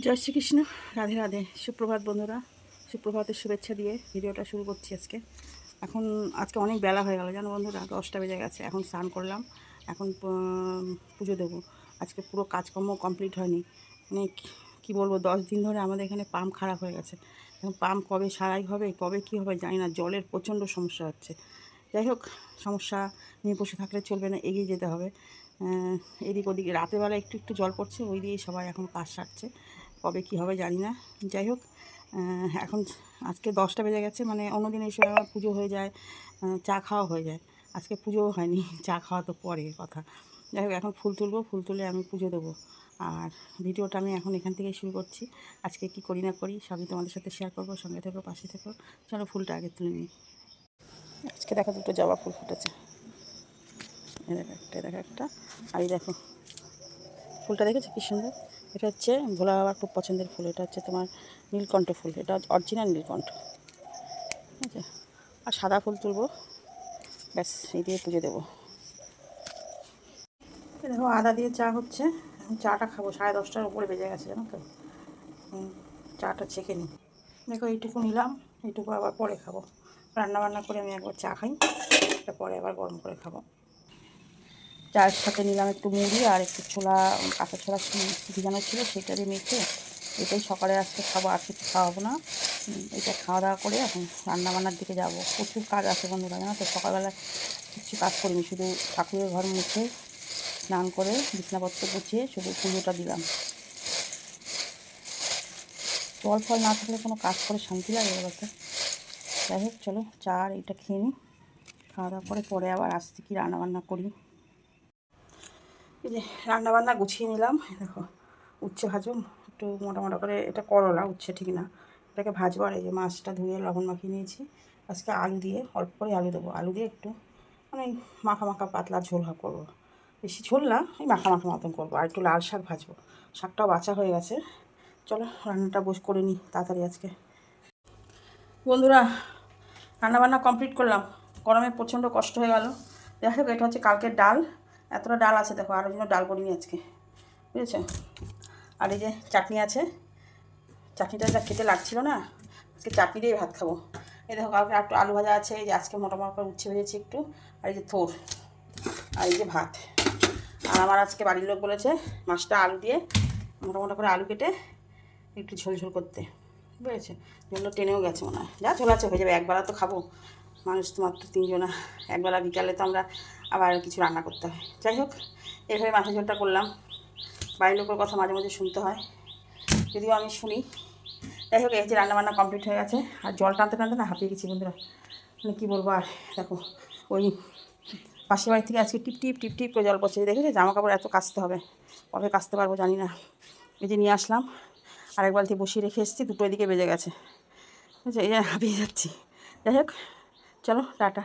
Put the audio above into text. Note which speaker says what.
Speaker 1: জয় শ্রীকৃষ্ণ। রাধে রাধে। সুপ্রভাত বন্ধুরা। সুপ্রভাতের শুভেচ্ছা দিয়ে ভিডিওটা শুরু করছি আজকে। এখন আজকে অনেক বেলা হয়ে গেল, জানো বন্ধুরা? দশটা বেজে গেছে। এখন স্নান করলাম। এখন পুজো দেবো। আজকে পুরো কাজকর্ম কমপ্লিট হয়নি। মানে কি- বলব? দশ দিন ধরে আমাদের এখানে পাম্প খারাপ হয়ে গেছে। এখন পাম্প কবে সারাই হবে, কবে কী হবে জানি না। জলের প্রচণ্ড সমস্যা হচ্ছে। যাই হোক, সমস্যা নিয়ে বসে থাকলে চলবে না, এগিয়ে যেতে হবে। এদিক ওদিকে রাতেরবেলা একটু একটু জল পড়ছে, ওই দিয়েই সবাই এখন কাজ সারছে। কবে কী হবে জানি না। যাই হোক এখন আজকে দশটা বেজে গেছে মানে অন্যদিন সময় আমার পুজো হয়ে যায় চা খাওয়া হয়ে যায়। আজকে পুজোও হয়নি, চা খাওয়া তো পরে কথা। যাই হোক, এখন ফুল তুলবো, ফুল তুলে আমি পুজো দেবো। আর ভিডিওটা আমি এখন এখান থেকেই শুরু করছি। আজকে কি করি না করি, সবই তোমাদের সাথে শেয়ার করব, সঙ্গে থেকো, পাশে থেকো। চলো ফুলটা আগে তুলে নিই। আজকে দেখো দুটো জবা ফুল ফুটেছে। এই দেখো একটা দেখো একটা। আর এই দেখো, ফুলটা দেখেছ কি সুন্দর? এটা হচ্ছে ভোলা বাবার খুব পছন্দের ফুল, এটা হচ্ছে তোমার নীলকণ্ঠ ফুল, এটা অরিজিনাল নীলকণ্ঠ। ঠিক আছে? আর সাদা ফুল তুলবো, ব্যাস, এই দিয়ে পুজো দেবো। দেখো, আদা দিয়ে চা হচ্ছে চাটা খাব, সাড়ে দশটার উপরে বেজে গেছে, জানো তো? চাটা ছেঁকে নিই। দেখো, এইটুকু নিলাম, এইটুকু আবার পরে খাব। রান্না বান্না করে আমি একবার চা খাই পরে আবার গরম করে খাব। চায়ের সাথে নিলাম একটু মুড়ি আর একটু ছোলা, কাঁচা ছোলা ভিজানো ছিল, সেটা দিয়ে মেখে এটাই সকালে আজকে খাব, আর কিছু খাওয়াবো না। এটা খাওয়া দাওয়া করে এখন রান্না বান্নার দিকে যাব। প্রচুর কাজ আছে বন্ধুরা, জানো তো? সকালবেলা কিছু কাজ করিনি, শুধু ঠাকুরের ঘর মুছে, স্নান করে বিছনাপত্র গুছিয়ে শুধু পুজোটা দিলাম। জল ফল না থাকলে কোনো কাজ করে শান্তি লাগে বলতে? যাই হোক, চলো চা আর এইটা খেয়ে নিই খাওয়া দাওয়া করে পরে আবার আসতে কি রান্নাবান্না করি। এই যে রান্না বান্না গুছিয়ে নিলাম। দেখো, উচ্ছে ভাজো একটু মোটা মোটা করে, এটা করলা উচ্ছে, ঠিক না? এটাকে ভাজবো আর এই যে মাছটা ধুয়ে লবণ মাখিয়ে নিয়েছি। আজকে আলু দিয়ে, অল্প করে আলু দেবো। আলু দিয়ে একটু মানে মাখা মাখা পাতলা ঝোল করব। বেশি ঝোল না, এই মাখা মাখা মতন করব। আর একটু লাল শাক ভাজবো। শাকটাও বাছা হয়ে গেছে। চলো, রান্নাটা বস করে নিই তাড়াতাড়ি আজকে। বন্ধুরা, রান্নাবান্না কমপ্লিট করলাম। গরমে প্রচণ্ড কষ্ট হয়ে গেল। দেখা হোক, এটা হচ্ছে কালকের ডাল। এতটা ডাল আছে দেখো আরও জন্য ডাল করিনি আজকে, বুঝেছ? আর এই যে চাটনি আছে, চাটনিটা যা খেতে লাগছিল না, আজকে চাটনি দিয়েই ভাত খাব। এই দেখো, কালকে একটু আলু ভাজা আছে, এই যে আজকে মোটা মোটা করে উচ্ছে ভেজেছি একটু, আর এই যে থোর, আর এই যে ভাত। আর আমার আজকে বাড়ির লোক বলেছে, মাছটা আলু দিয়ে মোটা মোটা করে আলু কেটে একটু ঝোল ঝোল করতে, বুঝেছে? ঝোলটা টেনেও গেছে মনে হয়। যা ঝোল আছে, হয়ে যাবে, একবেলা তো খাব। মানুষ তো মাত্র তিনজনা, একবেলা বিকালে তো আমরা আবার কিছু রান্না করতে হয়। যাই হোক এইভাবে মাছের ঝোলটা করলাম। বাড়ির লোকের কথা মাঝে মাঝে শুনতে হয়, যদিও আমি শুনি। যাই হোক, এই যে রান্নাবান্না কমপ্লিট হয়ে গেছে, আর জল টানতে টানতে না হাঁপিয়ে গেছি বন্ধুরা। মানে কী বলব আর, দেখো, ওই পাশের বাড়ি থেকে আজকে টিপ টিপ টিপ টিপ করে জল পড়ছে। দেখেছে জামা কাপড় এত কাচতে হবে, কবে কাচতে পারব জানি না। এই যে নিয়ে আসলাম, আরেক বালতি বসিয়ে রেখে এসেছি দুটোর দিকে বেজে গেছে। বুঝছ এই হাঁপিয়ে যাচ্ছি। যাই হোক চলো টাটা।